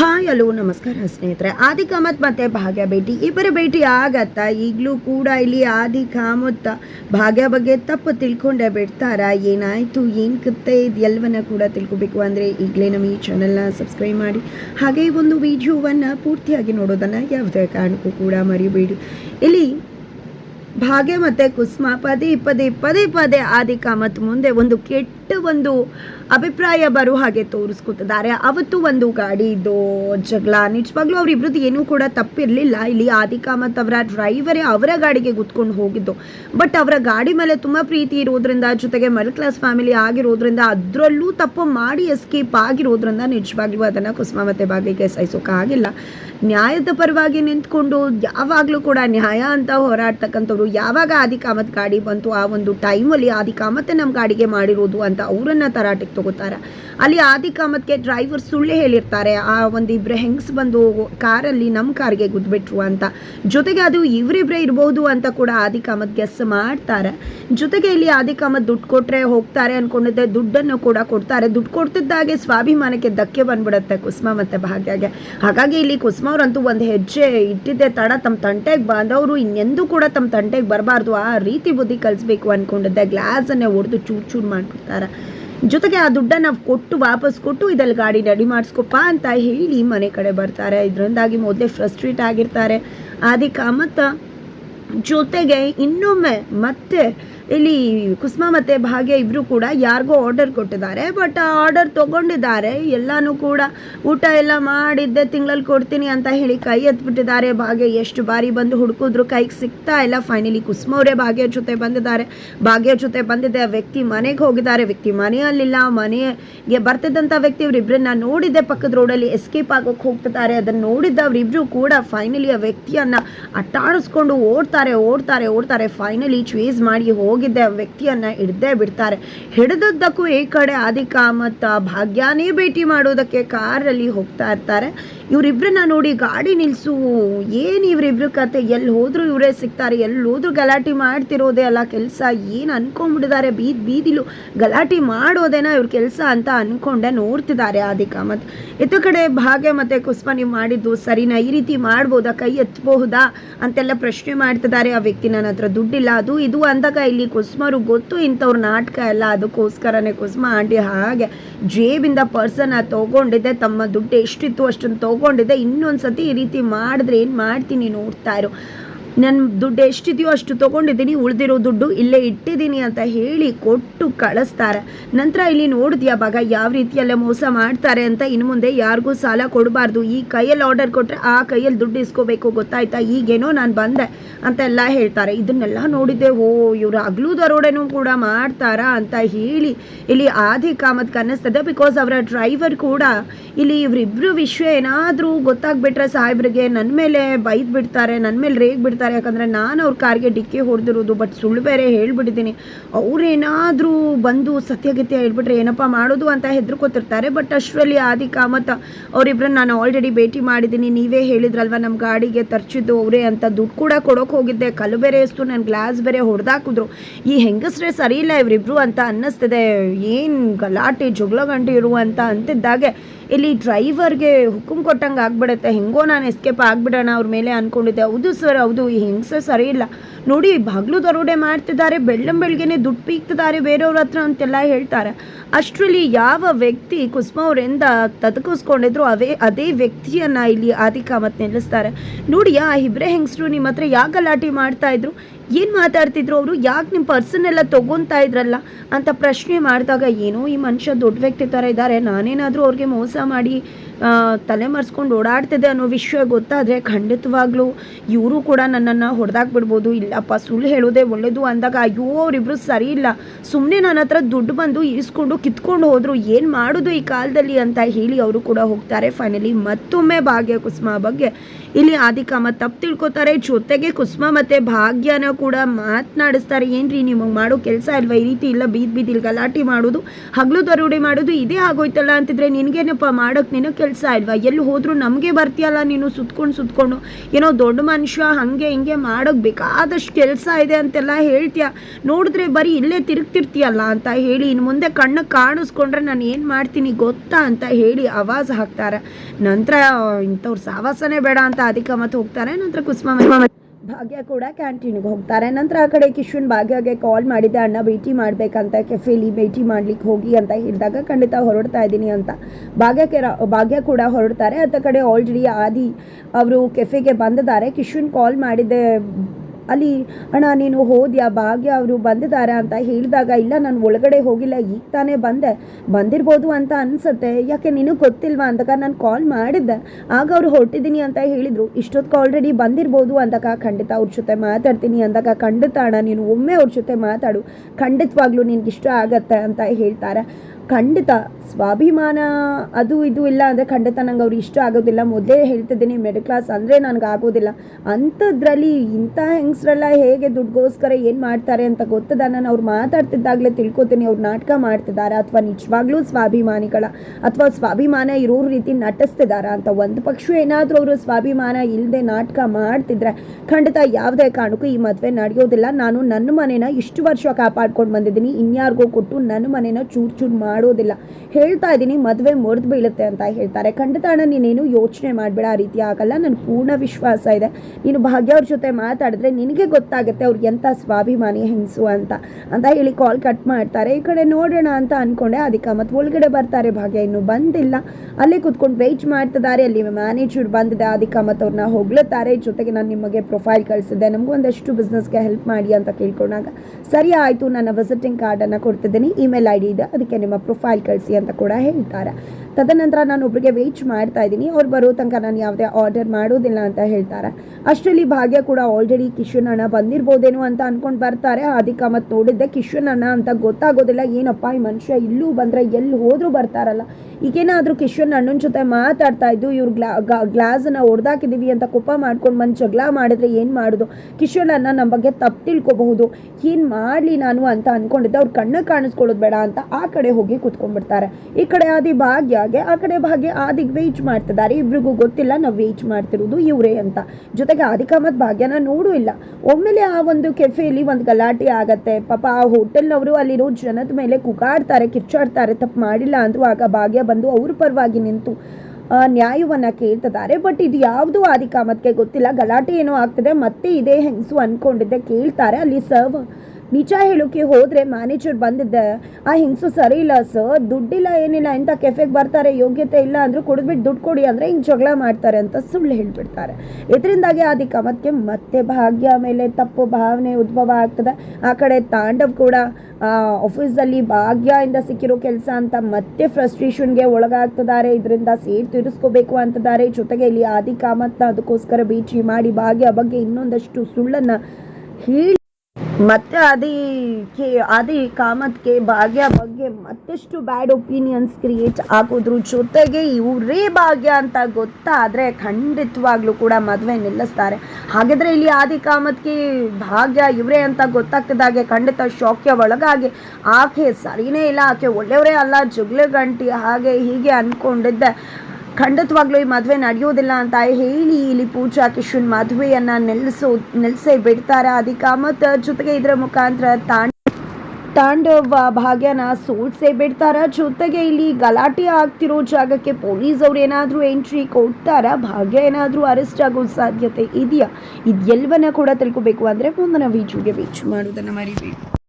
Hi, hello, ನಮಸ್ಕಾರ ಸ್ನೇಹಿತರೆ. ಆದಿ ಕಾಮತ್ ಮತ್ತೆ ಭಾಗ್ಯ ಭೇಟಿ. ಇಬ್ಬರ ಭೇಟಿ ಆಗತ್ತಾ. ಈಗಲೂ ಕೂಡ ಇಲ್ಲಿ ಆದಿ ಕಾಮತ್ ಭಾಗ್ಯ ಬಗ್ಗೆ ತಪ್ಪು ತಿಳ್ಕೊಂಡೇ ಬಿಡ್ತಾರ. ಏನಾಯಿತು? ಏನು ಕತ್ತೆ ಇದೆಲ್ಲವನ್ನ ಕೂಡ ತಿಳ್ಕೊಬೇಕು ಅಂದರೆ ಈಗಲೇ ನಮ್ಮ ಈ ಚಾನಲ್ನ ಸಬ್ಸ್ಕ್ರೈಬ್ ಮಾಡಿ. ಹಾಗೆ ಒಂದು ವಿಡಿಯೋವನ್ನು ಪೂರ್ತಿಯಾಗಿ ನೋಡೋದನ್ನು ಯಾವುದೇ ಕಾರಣಕ್ಕೂ ಕೂಡ ಮರಿಬೇಡಿ. ಇಲ್ಲಿ ಭಾಗ್ಯ ಮತ್ತೆ ಕುಸುಮ ಪದೇ ಪದೇ ಪದೇ ಪದೇ ಆದಿ ಕಾಮತ್ ಮುಂದೆ ಒಂದು ಕೆಟ್ಟ ಒಂದು ಅಭಿಪ್ರಾಯ ಬರೋ ಹಾಗೆ ತೋರಿಸ್ಕೊತಿದ್ದಾರೆ ಅವತ್ತು ಒಂದು ಗಾಡಿ ಗಾಡಿದು ಜಗಳ. ನಿಜವಾಗ್ಲೂ ಅವರಿಬ್ರದ್ದು ಏನೂ ಕೂಡ ತಪ್ಪಿರಲಿಲ್ಲ. ಇಲ್ಲಿ ಆದಿಕಾಮತ್ ಅವರ ಡ್ರೈವರೇ ಅವರ ಗಾಡಿಗೆ ಗುತ್ಕೊಂಡು ಹೋಗಿದ್ದು. ಬಟ್ ಅವರ ಗಾಡಿ ಮೇಲೆ ತುಂಬ ಪ್ರೀತಿ ಇರೋದ್ರಿಂದ, ಜೊತೆಗೆ ಮಿಡಲ್ ಕ್ಲಾಸ್ ಫ್ಯಾಮಿಲಿ ಆಗಿರೋದ್ರಿಂದ, ಅದರಲ್ಲೂ ತಪ್ಪು ಮಾಡಿ ಎಸ್ಕೇಪ್ ಆಗಿರೋದ್ರಿಂದ ನಿಜವಾಗ್ಲೂ ಅದನ್ನು ಕುಸುಮ ಮತ್ತೆ ಬಾಗಿಗೆ ಸಹಿಸೋಕ್ಕಾಗಿಲ್ಲ ನ್ಯಾಯದ ಪರವಾಗಿ ನಿಂತ್ಕೊಂಡು ಯಾವಾಗಲೂ ಕೂಡ ನ್ಯಾಯ ಅಂತ ಹೋರಾಡ್ತಕ್ಕಂಥವ್ರು, ಯಾವಾಗ ಆದಿಕಾಮತ್ ಗಾಡಿ ಬಂತು, ಆ ಒಂದು ಟೈಮಲ್ಲಿ ಆದಿ ಕಾಮತ್ತೆ ನಮ್ಮ ಗಾಡಿಗೆ ಮಾಡಿರೋದು ಅಂತ ಅವರನ್ನ ತರಾಟೆಗೆ ತಗೋತಾರೆ. ಅಲ್ಲಿ ಆದಿ ಕಾಮತ್ಗೆ ಡ್ರೈವರ್ ಸುಳ್ಳು ಹೇಳಿರ್ತಾರೆ. ಆ ಒಂದು ಇಬ್ಬರು ಹೆಂಗ್ಸ್ ಬಂದು ಕಾರಲ್ಲಿ ನಮ್ಮ ಕಾರ್ಗೆ ಗುದ್ಬಿಟ್ರು ಅಂತ. ಜೊತೆಗೆ ಅದು ಇವರಿಬ್ಬರೇ ಇರಬಹುದು ಅಂತ ಕೂಡ ಆದಿ ಕಾಮತ್ ಗೆಸ್ ಮಾಡ್ತಾರೆ. ಜೊತೆಗೆ ಇಲ್ಲಿ ಆದಿ ಕಾಮತ್ ದುಡ್ಡು ಕೊಟ್ಟರೆ ಹೋಗ್ತಾರೆ ಅಂದ್ಕೊಂಡಿದ್ದೆ ದುಡ್ಡನ್ನು ಕೂಡ ಕೊಡ್ತಾರೆ. ದುಡ್ಡು ಕೊಡ್ತಿದ್ದಾಗೆ ಸ್ವಾಭಿಮಾನಕ್ಕೆ ಧಕ್ಕೆ ಬಂದ್ಬಿಡುತ್ತೆ ಕುಸುಮ ಮತ್ತೆ ಭಾಗ್ಯಗೆ. ಹಾಗಾಗಿ ಇಲ್ಲಿ ಕುಸ್ಮ ಅವ್ರಂತೂ ಒಂದು ಹೆಜ್ಜೆ ಇಟ್ಟಿದ್ದೆ. ತಡ ತಮ್ಮ ತಂಟೆಗೆ ಬಂದವರು ಇನ್ನೆಂದೂ ಕೂಡ ತಮ್ಮ ತಂಟೆಗೆ ಬರಬಾರ್ದು. ಆ ರೀತಿ ಬುದ್ಧಿ ಕಲಿಸ್ಬೇಕು ಅಂದ್ಕೊಂಡಿದ್ದೆ ಗ್ಲಾಸನ್ನೇ ಹೊಡೆದು ಚೂರು ಚೂರು ಮಾಡ್ಬಿಡ್ತಾರೆ. ಜೊತೆಗೆ ಆ ದುಡ್ಡನ್ನು ಕೊಟ್ಟು ವಾಪಸ್ ಕೊಟ್ಟು ಇದಲ್ಲಿ ಗಾಡಿ ರೆಡಿ ಮಾಡಿಸ್ಕೊಪ್ಪ ಅಂತ ಹೇಳಿ ಮನೆ ಕಡೆ ಬರ್ತಾರೆ. ಇದರಿಂದಾಗಿ ಮೊದಲೇ ಫ್ರಸ್ಟ್ರೇಟ್ ಆಗಿರ್ತಾರೆ. ಆದಿ ಕಾಮತ್ತ ಜೊತೆಗೆ ಇನ್ನೊಮ್ಮೆ ಮತ್ತೆ ಇಲ್ಲಿ ಕುಸುಮ ಮತ್ತು ಭಾಗ್ಯ ಇಬ್ಬರು ಕೂಡ ಯಾರಿಗೋ ಆರ್ಡರ್ ಕೊಟ್ಟಿದ್ದಾರೆ ಬಟ್ ಆರ್ಡರ್ ತೊಗೊಂಡಿದ್ದಾರೆ. ಎಲ್ಲನೂ ಕೂಡ ಊಟ ಎಲ್ಲ ಮಾಡಿದ್ದೆ ತಿಂಗಳಲ್ಲಿ ಕೊಡ್ತೀನಿ ಅಂತ ಹೇಳಿ ಕೈ ಎತ್ಬಿಟ್ಟಿದ್ದಾರೆ. ಭಾಗ್ಯ ಎಷ್ಟು ಬಾರಿ ಬಂದು ಹುಡುಕಿದ್ರು ಕೈಗೆ ಸಿಗ್ತಾ ಇಲ್ಲ. ಫೈನಲಿ ಕುಸುಮ ಅವರೇ ಭಾಗ್ಯ ಜೊತೆ ಬಂದಿದ್ದಾರೆ. ಭಾಗ್ಯ ಜೊತೆ ಬಂದಿದ್ದೆ ವ್ಯಕ್ತಿ ಮನೆಗೆ ಹೋಗಿದ್ದಾರೆ. ವ್ಯಕ್ತಿ ಮನೆಯಲ್ಲಿಲ್ಲ. ಮನೆಗೆ ಬರ್ತಿದ್ದಂಥ ವ್ಯಕ್ತಿ ಇವರಿಬ್ಬರನ್ನ ನೋಡಿದ್ದೆ. ಪಕ್ಕದ ರೋಡಲ್ಲಿ ಎಸ್ಕೇಪ್ ಆಗೋಕೆ ಹೋಗ್ತಿದ್ದಾರೆ. ಅದನ್ನು ನೋಡಿದ್ದ ಅವರಿಬ್ಬರು ಕೂಡ ಫೈನಲಿ ಆ ವ್ಯಕ್ತಿಯನ್ನು ಅಟ್ಟಾಡಿಸ್ಕೊಂಡು ಓಡ್ತಾರೆ ಓಡ್ತಾರೆ ಓಡ್ತಾರೆ. ಫೈನಲಿ ಚೇಸ್ ಮಾಡಿ ಹೋಗಿದ್ದೆ ವ್ಯಕ್ತಿಯನ್ನ ಹಿಡ್ದೇ ಬಿಡ್ತಾರೆ. ಹಿಡಿದದ್ದಕ್ಕೂ ಈ ಕಡೆ ಆದಿಕಾ ಮತ್ತು ಭಾಗ್ಯನೇ ಭೇಟಿ ಮಾಡೋದಕ್ಕೆ ಕಾರಲ್ಲಿ ಹೋಗ್ತಾ ಇರ್ತಾರೆ. ಇವರಿಬ್ಬರನ್ನ ನೋಡಿ ಗಾಡಿ ನಿಲ್ಲಿಸು ಏನು ಇವರಿಬ್ರ ಕತೆ? ಎಲ್ಲಿ ಹೋದ್ರು ಇವರೇ ಸಿಗ್ತಾರೆ ಎಲ್ಲಿ ಹೋದ್ರು ಗಲಾಟೆ ಮಾಡ್ತಿರೋದೇ ಅಲ್ಲ ಕೆಲಸ? ಏನು ಅನ್ಕೊಂಡ್ಬಿಡಿದಾರೆ ಬೀದ್ ಬೀದಿಲು ಗಲಾಟೆ ಮಾಡೋದೇನ ಇವ್ರ ಕೆಲಸ ಅಂತ ಅನ್ಕೊಂಡೆ ನೋಡ್ತಿದ್ದಾರೆ ಆದಿಕಾ ಮತ್ತು ಇತ್ತ ಕಡೆ ಭಾಗ್ಯ ಮತ್ತೆ ಕುಸ್ಮ ನೀವು ಮಾಡಿದ್ದು ಸರಿನಾ? ಈ ರೀತಿ ಮಾಡ್ಬೋದಾ? ಕೈ ಎತ್ತಬಹುದಾ? ಅಂತೆಲ್ಲ ಪ್ರಶ್ನೆ ಮಾಡ್ತಿದ್ದಾರೆ ಆ ವ್ಯಕ್ತಿ ನನ್ನ ಹತ್ರ. ದುಡ್ಡಿಲ್ಲ. ಅದು ಇದು ಅಂದಾಗ ಇಲ್ಲಿ ಕುಸ್ಮರು ಗೊತ್ತು ಇಂಥವ್ರ ನಾಟಕ ಎಲ್ಲ ಅದಕ್ಕೋಸ್ಕರನೇ ಕುಸುಮ ಆಂಟಿ ಹಾಗೆ ಜೇಬಿಂದ ಪರ್ಸನ್ನ ತೊಗೊಂಡಿದ್ದೆ, ತಮ್ಮ ದುಡ್ಡು ಎಷ್ಟಿತ್ತು ಅಷ್ಟನ್ನು ತೊಗೊಂಡಿದ್ದೆ ಇನ್ನೊಂದು ಸತಿ ಈ ರೀತಿ ಮಾಡಿದ್ರೆ ಏನು ಮಾಡ್ತೀನಿ ನೋಡ್ತಾ ಇರು. ನನ್ನ ದುಡ್ಡು ಎಷ್ಟಿದೆಯೋ ಅಷ್ಟು ತೊಗೊಂಡಿದ್ದೀನಿ, ಉಳಿದಿರೋ ದುಡ್ಡು ಇಲ್ಲೇ ಇಟ್ಟಿದ್ದೀನಿ ಅಂತ ಹೇಳಿ ಕೊಟ್ಟು ಕಳಿಸ್ತಾರೆ. ನಂತರ ಇಲ್ಲಿ ನೋಡಿದ್ಯಾ ಭಾಗ, ಯಾವ ರೀತಿಯಲ್ಲೇ ಮೋಸ ಮಾಡ್ತಾರೆ ಅಂತ ಇನ್ನು ಮುಂದೆ ಯಾರಿಗೂ ಸಾಲ ಕೊಡಬಾರ್ದು. ಈ ಕೈಯಲ್ಲಿ ಆರ್ಡರ್ ಕೊಟ್ಟರೆ ಆ ಕೈಯಲ್ಲಿ ದುಡ್ಡು ಇಸ್ಕೋಬೇಕು, ಗೊತ್ತಾಯ್ತಾ? ಈಗೇನೋ ನಾನು ಬಂದೆ ಅಂತೆಲ್ಲ ಹೇಳ್ತಾರೆ. ಇದನ್ನೆಲ್ಲ ನೋಡಿದ್ದೆ, ಓ, ಇವರು ಹಗ್ಲು ದರೋಡೆನೂ ಕೂಡ ಮಾಡ್ತಾರಾ ಅಂತ ಹೇಳಿ ಇಲ್ಲಿ ಆದಿ ಕಾಮತ್ ಕನ್ನಿಸ್ತದೆ ಬಿಕಾಸ್ ಅವರ ಡ್ರೈವರ್ ಕೂಡ ಇಲ್ಲಿ ಇವರಿಬ್ರು ವಿಷಯ ಏನಾದರೂ ಗೊತ್ತಾಗ್ಬಿಟ್ರೆ ಸಾಹೇಬ್ರಿಗೆ ನನ್ನ ಮೇಲೆ ಬೈದ್ಬಿಡ್ತಾರೆ ನನ್ನ ಮೇಲೆ ರೇಗ್ ಬಿಡ್ತಾರೆ. ಯಾಕಂದರೆ ನಾನು ಅವ್ರ ಕಾರ್ಗೆ ಡಿಕ್ಕಿ ಹೊಡೆದಿರೋದು ಬಟ್ ಸುಳ್ಳು ಬೇರೆ ಹೇಳ್ಬಿಟ್ಟಿದ್ದೀನಿ. ಅವರೇನಾದರೂ ಬಂದು ಸತ್ಯಗತ್ಯ ಹೇಳ್ಬಿಟ್ರೆ ಏನಪ್ಪ ಮಾಡೋದು ಅಂತ ಹೆದರ್ಕೋತಿರ್ತಾರೆ ಬಟ್ ಅಷ್ಟರಲ್ಲಿ ಆದಿ ಕಾಮತ್ ಅವರಿಬ್ಬರನ್ನ ನಾನು ಆಲ್ರೆಡಿ ಭೇಟಿ ಮಾಡಿದ್ದೀನಿ. ನೀವೇ ಹೇಳಿದ್ರಲ್ವ ನಮ್ಮ ಗಾಡಿಗೆ ತರ್ಚಿದ್ದು ಅವರೇ ಅಂತ ದುಡ್ಡು ಕೂಡ ಕೊಡೋಕೆ ಹೋಗಿದ್ದೆ. ಕಲ್ಲು ಬೇರೆ ಎಷ್ಟು ನನ್ನ ಗ್ಲಾಸ್ ಬೇರೆ ಹೊಡೆದಾಕಿದ್ರು. ಈ ಹೆಂಗಸ್ರೇ ಸರಿ ಇಲ್ಲ ಇವರಿಬ್ರು ಅಂತ ಅನ್ನಿಸ್ತಿದೆ. ಏನು ಗಲಾಟೆ, ಜಗಳ ಗಂಟೆ ಇರು ಅಂತ ಅಂತಿದ್ದಾಗೆ. ಇಲ್ಲಿ ಡ್ರೈವರ್ಗೆ ಹುಕುಮ್ ಕೊಟ್ಟಂಗೆ ಆಗ್ಬಿಡುತ್ತೆ. ಹೆಂಗೋ ನಾನು ಎಸ್ಕೇಪ್ ಆಗ್ಬಿಡೋಣ ಅವ್ರ ಮೇಲೆ ಅಂದ್ಕೊಂಡಿದ್ದೆ ಹೌದು ಸರ್ ಹೌದು. ಈ ಹಿಂಸೆ ಸರಿ ಇಲ್ಲ. ನೋಡಿ, ಬಾಗ್ಲು ದರೋಡೆ ಮಾಡ್ತಿದ್ದಾರೆ, ಬೆಳ್ಳಂ ಬೆಳಗ್ಗೆನೆ ದುಡ್ಡು ಪೀಕ್ತಿದ್ದಾರೆ ಬೇರೆಯವ್ರ ಹತ್ರ ಅಂತೆಲ್ಲ ಹೇಳ್ತಾರೆ. ಅಷ್ಟರಲ್ಲಿ ಯಾವ ವ್ಯಕ್ತಿ ಕುಸುಮ ಅವರಿಂದ ತದಕಿಸ್ಕೊಂಡಿದ್ರು ಅವೇ, ಅದೇ ವ್ಯಕ್ತಿಯನ್ನ ಇಲ್ಲಿ ಆದಿಕಾಮತ್ ನಿಲ್ಲಿಸ್ತಾರೆ. ನೋಡಿ, ಆ ಇಬ್ಬರೇ ಹೆಂಗಸರು ನಿಮ್ಮ ಹತ್ರ ಯಾಕೆ ಗಲಾಟೆ ಮಾಡ್ತಾ ಇದ್ರು? ಏನು ಮಾತಾಡ್ತಿದ್ರು ಅವರು? ಯಾಕೆ ನಿಮ್ಮ ಪರ್ಸನ್ ಎಲ್ಲ ತೊಗೊತಾ ಇದ್ರಲ್ಲ? ಅಂತ ಪ್ರಶ್ನೆ ಮಾಡಿದಾಗ ಏನೋ ಈ ಮನುಷ್ಯ ದೊಡ್ಡ ವ್ಯಕ್ತಿ ಥರ ಇದ್ದಾರೆ ನಾನೇನಾದರೂ ಅವ್ರಿಗೆ ಮೋಸ ಮಾಡಿ ತಲೆ ಮರೆಸ್ಕೊಂಡು ಓಡಾಡ್ತಿದೆ ಅನ್ನೋ ವಿಷಯ ಗೊತ್ತಾದರೆ ಖಂಡಿತವಾಗ್ಲೂ ಇವರು ಕೂಡ ನನ್ನನ್ನು ಹೊಡೆದಾಕ್ಬಿಡ್ಬೋದು. ಇಲ್ಲಪ್ಪ, ಸುಳ್ಳು ಹೇಳೋದೇ ಒಳ್ಳೇದು ಅಂದಾಗ ಅಯ್ಯೋ ಅವರಿಬ್ಬರು ಸರಿ ಇಲ್ಲ. ಸುಮ್ಮನೆ ನನ್ನ ಹತ್ರ ದುಡ್ಡು ಬಂದು ಇಸ್ಕೊಂಡು ಕಿತ್ಕೊಂಡು ಹೋದರು. ಏನು ಮಾಡೋದು ಈ ಕಾಲದಲ್ಲಿ ಅಂತ ಹೇಳಿ ಅವರು ಕೂಡ ಹೋಗ್ತಾರೆ. ಫೈನಲಿ ಮತ್ತೊಮ್ಮೆ ಭಾಗ್ಯ ಕುಸುಮ ಬಗ್ಗೆ. ಇಲ್ಲಿ ಆದಿಕಾಮ ತಪ್ಪು ತಿಳ್ಕೊತಾರೆ. ಜೊತೆಗೆ ಕುಸುಮ ಮತ್ತು ಭಾಗ್ಯನ ಕೂಡ ಮಾತನಾಡಿಸ್ತಾರೆ. ಏನ್ರಿ ನಿಮಗೆ ಮಾಡೋ ಕೆಲಸ ಇಲ್ವಾ ಈ ರೀತಿ ಇಲ್ಲ, ಬೀದ್ ಬೀದಿಲ್ ಗಲಾಟೆ ಮಾಡೋದು, ಹಗಲು ದರೋಡೆ ಮಾಡೋದು ಇದೇ ಆಗೋಯ್ತಲ್ಲ ಅಂತಿದ್ರೆ ನಿನಗೇನಪ್ಪ ಮಾಡೋಕೆ ನಿನಗೆ ಕೆಲಸ ಇಲ್ವಾ ಎಲ್ಲಿ ಹೋದ್ರು ನಮಗೆ ಬರ್ತೀಯಲ್ಲ ನೀನು ಸುತ್ಕೊಂಡು ಸುತ್ಕೊಂಡು. ಏನೋ ದೊಡ್ಡ ಮನುಷ್ಯ ಹಂಗೆ ಹಿಂಗೆ ಮಾಡೋಕೆ ಬೇಕಾದಷ್ಟು ಕೆಲಸ ಇದೆ ಅಂತೆಲ್ಲ ಹೇಳ್ತೀಯ. ನೋಡಿದ್ರೆ ಬರೀ ಇಲ್ಲೇ ತಿರುಗ್ತಿರ್ತೀಯಲ್ಲ ಅಂತ ಹೇಳಿ ಇನ್ನು ಮುಂದೆ ಕಣ್ಣು ಕಾಣಿಸ್ಕೊಂಡ್ರೆ ನಾನು ಏನು ಮಾಡ್ತೀನಿ ಗೊತ್ತಾ ಅಂತ ಹೇಳಿ ಆವಾಜ್ ಹಾಕ್ತಾರೆ. ನಂತರ ಇಂಥವ್ರ ಸಾವಾಸನೇ ಬೇಡ ಅಂತ ಅಧಿಕ ಮತ್ತೆ ಹೋಗ್ತಾರೆ, ನಂತರ ಕುಸುಮ ಭಾಗ್ಯ ಕೂಡ ಕ್ಯಾಂಟೀನ್ಗೆ ಹೋಗ್ತಾರೆ. ನಂತರ ಆ ಕಡೆ ಕಿಶನ್ ಭಾಗ್ಯಗೆ ಕಾಲ್ ಮಾಡಿದ್ದೆ ಅಣ್ಣ, ಭೇಟಿ ಮಾಡಬೇಕಂತ, ಕೆಫೆಲಿ ಭೇಟಿ ಮಾಡ್ಲಿಕ್ಕೆ ಹೋಗಿ ಅಂತ ಹೇಳಿದಾಗ, ಖಂಡಿತ ಹೊರಡ್ತಾ ಇದ್ದೀನಿ ಅಂತ. ಭಾಗ್ಯಕ್ಕೆ ಭಾಗ್ಯ ಕೂಡ ಹೊರಡ್ತಾರೆ. ಅತ್ತ ಕಡೆ ಆಲ್ರೆಡಿ ಆದಿ ಅವರು ಕೆಫೆಗೆ ಬಂದಿದ್ದಾರೆ. ಕಿಶುನ್ ಕಾಲ್ ಮಾಡಿದ್ದೆ ಅಲ್ಲಿ, ಅಣ್ಣ, ನೀನು ಹೋದ್ಯಾ? ಭಾಗ್ಯ ಅವರು ಬಂದಿದ್ದಾರೆ ಅಂತ ಹೇಳಿದಾಗ, ಇಲ್ಲ, ನಾನು ಒಳಗಡೆ ಹೋಗಿಲ್ಲ, ಈಗ ತಾನೇ ಬಂದೆ. ಬಂದಿರ್ಬೋದು ಅಂತ ಅನಿಸುತ್ತೆ. ಯಾಕೆ ನಿನಗೆ ಗೊತ್ತಿಲ್ವಾ? ಅಂದಾಗ ನಾನು ಕಾಲ್ ಮಾಡಿದ್ದೆ. ಆಗ ಅವರು ಹೊರಟಿದ್ದೀನಿ ಅಂತ ಹೇಳಿದರು. ಇಷ್ಟೊತ್ತಿಗೆ ಆಲ್ರೆಡಿ ಬಂದಿರ್ಬೋದು ಅಂದಾಗ ಖಂಡಿತ ಅವ್ರ ಜೊತೆ ಮಾತಾಡ್ತೀನಿ ಅಂದಾಗ ಖಂಡಿತ ಅಣ್ಣ, ನೀನು ಒಮ್ಮೆ ಅವ್ರ ಜೊತೆ ಮಾತಾಡು. ಖಂಡಿತವಾಗ್ಲೂ ನಿನ್ಗೆ ಇಷ್ಟ ಆಗತ್ತೆ ಅಂತ ಹೇಳ್ತಾರೆ. ಖಂಡಿತ. ಸ್ವಾಭಿಮಾನ ಅದು ಇದು ಇಲ್ಲ ಅಂದರೆ ಖಂಡಿತ ನಂಗೆ ಅವ್ರು ಇಷ್ಟ ಆಗೋದಿಲ್ಲ. ಮೊದಲೇ ಹೇಳ್ತಿದ್ದೀನಿ ಮಿಡಲ್ ಕ್ಲಾಸ್ ಅಂದರೆ ನನಗೆ ಆಗೋದಿಲ್ಲ. ಅಂಥದ್ರಲ್ಲಿ ಇಂಥ ಹೆಂಗಸ್ರೆಲ್ಲ ಹೇಗೆ ದುಡ್ಗೋಸ್ಕರ ಏನು ಮಾಡ್ತಾರೆ ಅಂತ ಗೊತ್ತದ? ನಾನು ಅವ್ರು ಮಾತಾಡ್ತಿದ್ದಾಗಲೇ ತಿಳ್ಕೊತೀನಿ. ಅವ್ರು ನಾಟಕ ಮಾಡ್ತಿದ್ದಾರೆ ಅಥವಾ ನಿಜವಾಗ್ಲೂ ಸ್ವಾಭಿಮಾನಿಗಳ, ಅಥವಾ ಸ್ವಾಭಿಮಾನ ಇರೋ ರೀತಿ ನಟಿಸ್ತಿದ್ದಾರ ಅಂತ ಒಂದು ಪಕ್ಷ ಏನಾದರೂ ಅವರು ಸ್ವಾಭಿಮಾನ ಇಲ್ಲದೆ ನಾಟಕ ಮಾಡ್ತಿದ್ರೆ ಖಂಡಿತ ಯಾವುದೇ ಕಾರಣಕ್ಕೂ ಈ ಮದುವೆ ನಡೆಯೋದಿಲ್ಲ. ನಾನು ನನ್ನ ಮನೇನ ಇಷ್ಟು ವರ್ಷ ಕಾಪಾಡ್ಕೊಂಡು ಬಂದಿದ್ದೀನಿ. ಇನ್ಯಾರಿಗೂ ಕೊಟ್ಟು ನನ್ನ ಮನೇನ ಚೂರು ಚೂರು ಮಾಡೋದಿಲ್ಲ ಹೇಳ್ತಾ ಇದ್ದೀನಿ, ಮದುವೆ ಮುರಿದು ಬೀಳುತ್ತೆ ಅಂತ ಹೇಳ್ತಾರೆ. ಖಂಡಿತ ಅಣ್ಣ, ನೀನೇನು ಯೋಚನೆ ಮಾಡಬೇಡ, ಆ ರೀತಿ ಆಗಲ್ಲ. ನನ್ನ ಪೂರ್ಣ ವಿಶ್ವಾಸ ಇದೆ. ನೀನು ಭಾಗ್ಯ ಅವ್ರ ಜೊತೆ ಮಾತಾಡಿದ್ರೆ ನಿನಗೆ ಗೊತ್ತಾಗುತ್ತೆ ಅವ್ರಿಗೆ ಎಂಥ ಸ್ವಾಭಿಮಾನಿ, ಹೆಂಗಸು ಅಂತ ಅಂತ ಹೇಳಿ ಕಾಲ್ ಕಟ್ ಮಾಡ್ತಾರೆ. ಈ ಕಡೆ ನೋಡೋಣ ಅಂತ ಅನ್ಕೊಂಡೆ. ಅದಕ್ಕೆ ಮತ್ತೆ ಒಳಗಡೆ ಬರ್ತಾರೆ. ಭಾಗ್ಯ ಇನ್ನು ಬಂದಿಲ್ಲ. ಅಲ್ಲೇ ಕುತ್ಕೊಂಡು ವೆಯ್ಟ್ ಮಾಡ್ತಿದ್ದಾರೆ. ಅಲ್ಲಿ ಮ್ಯಾನೇಜರ್ ಬಂದಿದೆ. ಅದಕ್ಕೆ ಮತ್ತೆ ಅವ್ರನ್ನ ಹೊಗಳುತ್ತಾರೆ ಜೊತೆಗೆ ನಾನು ನಿಮಗೆ ಪ್ರೊಫೈಲ್ ಕಳಿಸಿದ್ದೆ. ನಮಗೂ ಒಂದಷ್ಟು ಬಿಸ್ನೆಸ್ಗೆ ಹೆಲ್ಪ್ ಮಾಡಿ ಅಂತ ಕೇಳ್ಕೊಂಡಾಗ, ಸರಿ ಆಯಿತು. ನನ್ನ ವಿಸಿಟಿಂಗ್ ಕಾರ್ಡನ್ನು ಕೊಡ್ತಿದ್ದೀನಿ. ಇಮೇಲ್ ಐ ಇದೆ. ಅದಕ್ಕೆ ನಿಮ್ಮ ಪ್ರೊಫೈಲ್ ಕಳಿಸಿ ಅಂತ ಕೂಡ ಹೇಳ್ತಾರೆ. ತದನಂತರ ನಾನು ಒಬ್ಬರಿಗೆ ವೆಯ್ಟ್ ಮಾಡ್ತಾ ಇದ್ದೀನಿ. ಅವ್ರು ಬರೋ ತನಕ ನಾನು ಯಾವುದೇ ಆರ್ಡರ್ ಮಾಡೋದಿಲ್ಲ ಅಂತ ಹೇಳ್ತಾರೆ. ಅಷ್ಟರಲ್ಲಿ ಭಾಗ್ಯ ಕೂಡ ಆಲ್ರೆಡಿ ಕಿಶನ್ ಅಣ್ಣ ಬಂದಿರ್ಬೋದೇನೋ ಅಂತ ಅಂದ್ಕೊಂಡು ಬರ್ತಾರೆ. ಅದಕ್ಕೆ ಮತ್ತೆ ನೋಡಿದ್ದೆ ಕಿಶನ್ ಅಣ್ಣ ಅಂತ ಗೊತ್ತಾಗೋದಿಲ್ಲ. ಏನಪ್ಪ ಈ ಮನುಷ್ಯ ಇಲ್ಲೂ ಬಂದರೆ ಎಲ್ಲಿ ಹೋದರೂ ಬರ್ತಾರಲ್ಲ. ಈಗೇನಾದರೂ ಕಿಶೋರ್ ಅಣ್ಣನ ಜೊತೆ ಮಾತಾಡ್ತಾ ಇದ್ದು ಇವ್ರು ಗ್ಲಾ ಗ್ಲಾಸನ್ನು ಹೊಡೆದಾಕಿದ್ದೀವಿ ಅಂತ ಕೋಪ ಮಾಡ್ಕೊಂಡು ಬಂದು ಜಗಳ ಮಾಡಿದ್ರೆ ಏನು ಮಾಡೋದು? ಕಿಶೋರ್ ನಮ್ಮ ಬಗ್ಗೆ ತಪ್ಪು ತಿಳ್ಕೊಬಹುದು. ಏನು ಮಾಡಲಿ ನಾನು ಅಂತ ಅಂದ್ಕೊಂಡಿದ್ದೆ ಅವ್ರು ಕಣ್ಣು ಕಾಣಿಸ್ಕೊಳ್ಳೋದು ಬೇಡ ಅಂತ ಆ ಕಡೆ ಹೋಗಿ ಕೂತ್ಕೊಂಡ್ಬಿಡ್ತಾರೆ. ಈ ಕಡೆ ಆದಿ ಭಾಗ್ಯಗೆ, ಆ ಕಡೆ ಭಾಗ್ಯ ಆದಿಗೆ ವೇಟ್ ಮಾಡ್ತಿದ್ದಾರೆ. ಇಬ್ರಿಗೂ ಗೊತ್ತಿಲ್ಲ ನಾವು ವೇಟ್ ಮಾಡ್ತಿರೋದು ಇವರೇ ಅಂತ. ಜೊತೆಗೆ ಆದಿಕ ಮತ್ತು ಭಾಗ್ಯನ ನೋಡೂ ಇಲ್ಲ. ಒಮ್ಮೆಲೆ ಆ ಒಂದು ಕೆಫೆಯಲ್ಲಿ ಒಂದು ಗಲಾಟೆ ಆಗತ್ತೆ. ಪಾಪ ಆ ಹೋಟೆಲ್ನವರು ಅಲ್ಲಿರೋ ಜನದ ಮೇಲೆ ಕುಗಾಡ್ತಾರೆ, ಕಿರ್ಚಾಡ್ತಾರೆ, ತಪ್ಪು ಮಾಡಿಲ್ಲ ಅಂದ್ರೂ ಆಗ ಭಾಗ್ಯ ಬಂದು ಅವ್ರ ಪರವಾಗಿ ನಿಂತು ನ್ಯಾಯವನ್ನು ಕೇಳ್ತಿದ್ದಾರೆ. ಬಟ್ ಇದು ಯಾವುದು ಆದಿಕಾಮತ್ಗೆ ಗೊತ್ತಿಲ್ಲ. ಗಲಾಟೆ ಏನೋ ಆಗ್ತದೆ. ಮತ್ತೆ ಇದೇ ಹೆಂಗಸು ಅಂದ್ಕೊಂಡಿದ್ದೆ ಕೇಳ್ತಾರೆ. ಅಲ್ಲಿ ಸರ್ವ್ ನಿಜ ಹೇಳೋಕೆ ಹೋದರೆ ಮ್ಯಾನೇಜರ್ ಬಂದಿದ್ದೆ, ಆ ಹಿಂಸು ಸರಿ ಇಲ್ಲ ಸರ್ ದುಡ್ಡಿಲ್ಲ, ಏನಿಲ್ಲ, ಇಂಥ ಕೆಫೆಗೆ ಬರ್ತಾರೆ, ಯೋಗ್ಯತೆ ಇಲ್ಲ ಅಂದರೂ ಕುಡಿದ್ಬಿಟ್ಟು ದುಡ್ಡು ಕೊಡಿ ಅಂದರೆ ಹಿಂಗೆ ಜಗಳ ಮಾಡ್ತಾರೆ ಅಂತ ಸುಳ್ಳು ಹೇಳ್ಬಿಡ್ತಾರೆ. ಇದರಿಂದಾಗಿ ಆದಿ ಕಮತ್ಗೆ ಮತ್ತೆ ಭಾಗ್ಯ ಮೇಲೆ ತಪ್ಪು ಭಾವನೆ ಉದ್ಭವ ಆಗ್ತದೆ. ಆ ಕಡೆ ತಾಂಡವ್ ಕೂಡ ಆಫೀಸಲ್ಲಿ ಭಾಗ್ಯದಿಂದ ಸಿಕ್ಕಿರೋ ಕೆಲಸ ಅಂತ ಮತ್ತೆ ಫ್ರಸ್ಟ್ರೇಷನ್ಗೆ ಒಳಗಾಗ್ತಿದ್ದಾರೆ. ಇದರಿಂದ ಸೇರ್ ತೀರಿಸ್ಕೋಬೇಕು ಅಂತಿದ್ದಾರೆ. ಜೊತೆಗೆ ಇಲ್ಲಿ ಆದಿ ಕಾಮತ್ನ ಅದಕ್ಕೋಸ್ಕರ ಬೀಚಿ ಮಾಡಿ ಭಾಗ್ಯ ಬಗ್ಗೆ ಇನ್ನೊಂದಷ್ಟು ಸುಳ್ಳನ್ನು ಹೇಳಿ ಮತ್ತೆ ಅದಕ್ಕೆ ಆದಿ ಕಾಮತ್ಗೆ ಭಾಗ್ಯ ಬಗ್ಗೆ ಮತ್ತಷ್ಟು ಬ್ಯಾಡ್ ಒಪಿನಿಯನ್ಸ್ ಕ್ರಿಯೇಟ್ ಆಗೋದ್ರ ಜೊತೆಗೆ ಇವರೇ ಭಾಗ್ಯ ಅಂತ ಗೊತ್ತಾದರೆ ಖಂಡಿತವಾಗ್ಲೂ ಕೂಡ ಮದುವೆ ನಿಲ್ಲಿಸ್ತಾರೆ. ಹಾಗಿದ್ರೆ ಇಲ್ಲಿ ಆದಿ ಕಾಮತ್ಗೆ ಭಾಗ್ಯ ಇವರೇ ಅಂತ ಗೊತ್ತಾಗ್ತಿದ್ದಾಗೆ ಖಂಡಿತ ಶೋಕ್ಯ ಒಳಗಾಗಿ ಆಕೆ ಸರಿನೇ ಇಲ್ಲ, ಆಕೆ ಒಳ್ಳೆಯವರೇ ಅಲ್ಲ ಜುಗ್ಲೆ ಗಂಟಿ ಹಾಗೆ ಹೀಗೆ ಅಂದ್ಕೊಂಡಿದ್ದೆ ಖಂಡಿತವಾಗ್ಲೂ ಈ ಮದುವೆ ನಡೆಯೋದಿಲ್ಲ ಅಂತ ಹೇಳಿ ಇಲ್ಲಿ ಪೂಜಾ ಕಿಶನ್ ಮದುವೆಯನ್ನ ನಿಲ್ಲಿಸೋ ನಿಲ್ಲಿಸೇ ಬಿಡ್ತಾರೆ. ಅಧಿಕ ಮತ್ತು ಜೊತೆಗೆ ಇದರ ಮುಖಾಂತರ ತಾಂಡ ತಾಂಡವ ಭಾಗ್ಯನ ಸೋಲ್ಸೇ ಬಿಡ್ತಾರ. ಜೊತೆಗೆ ಇಲ್ಲಿ ಗಲಾಟೆ ಆಗ್ತಿರೋ ಜಾಗಕ್ಕೆ ಪೊಲೀಸ್ ಅವ್ರು ಏನಾದರೂ ಎಂಟ್ರಿ ಕೊಡ್ತಾರ? ಭಾಗ್ಯ ಏನಾದರೂ ಅರೆಸ್ಟ್ ಆಗೋ ಸಾಧ್ಯತೆ ಇದೆಯಾ? ಇದೆಲ್ಲವನ್ನ ಕೂಡ ತಿಳ್ಕೊಬೇಕು ಅಂದರೆ ಮುಂದಿನ ವೀಡಿಯೋಗೆ ವೀಚು ಮಾಡೋದನ್ನು ಮರಿಬೇಕು